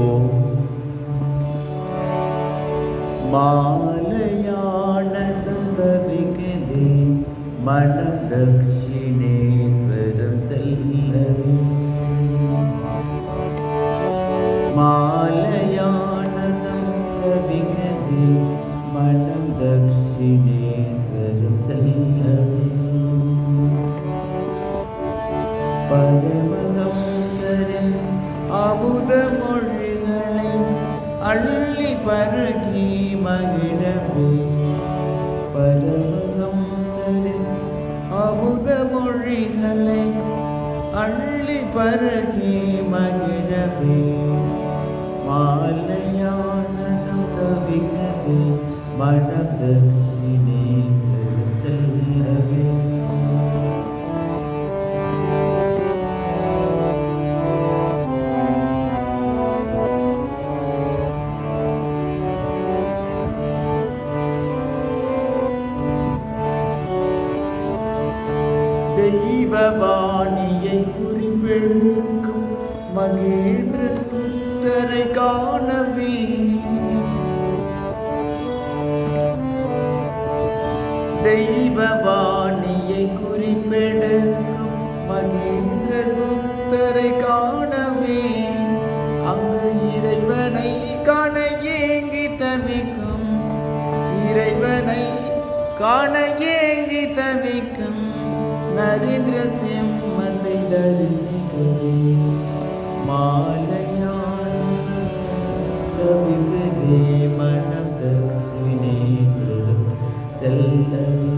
ഓം മാലയാണനന്ദ വികലേ മണദക്ഷിണേശ്വരം സെല്ലവേ മാലയാണനന്ദ വികലേ മണദക്ഷിണേശ്വരം அள்ளி பருகி மகிழவே. பரமஹம்சரின் அமுத மொழிகளை அள்ளி பருகி மகிழவே. மாலையானதும் தவிக்கவே மனம் தெய்வவாணியை குறிப்பெடுக்கும் மகேந்திர புத்தரை காணவே தெய்வவாணியை குறிப்பெடுக்கும் மகேந்திர குப்தரை காணவே அங்கு இறைவனை காண ஏங்கி தவிக்கும். இறைவனை காண ஏங்கி தவிக்கும். நரேந்திர சிம்மத்தை தரிசிக்கவே. மாலையான கவிப்பதே மனம் தக்ஷிணேஸ்வரம் செல்லவே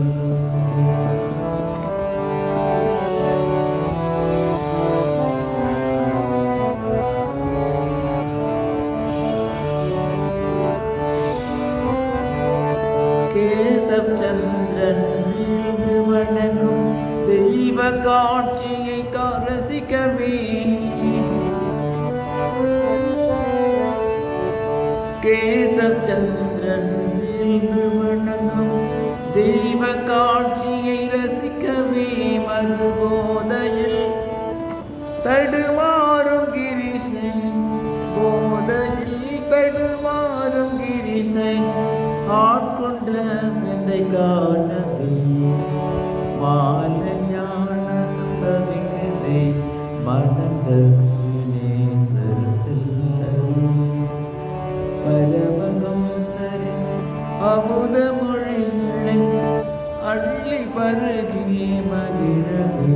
கேசவ் சந்திரன் வீடு வணங்கும் தெய்வ காட்சியை ரசிக்கவே கேசவ் சந்திரன் வீடு தெய்வ காட்சியை ரசிக்கவே மது போதையில் தடுமாறும் கிரிசை போதையில் தடுமாறும் கிரிசை. ஆட்கொண்ட விந்தை അമുതമൊഴി അള്ളി പരകിയ മകിഴകി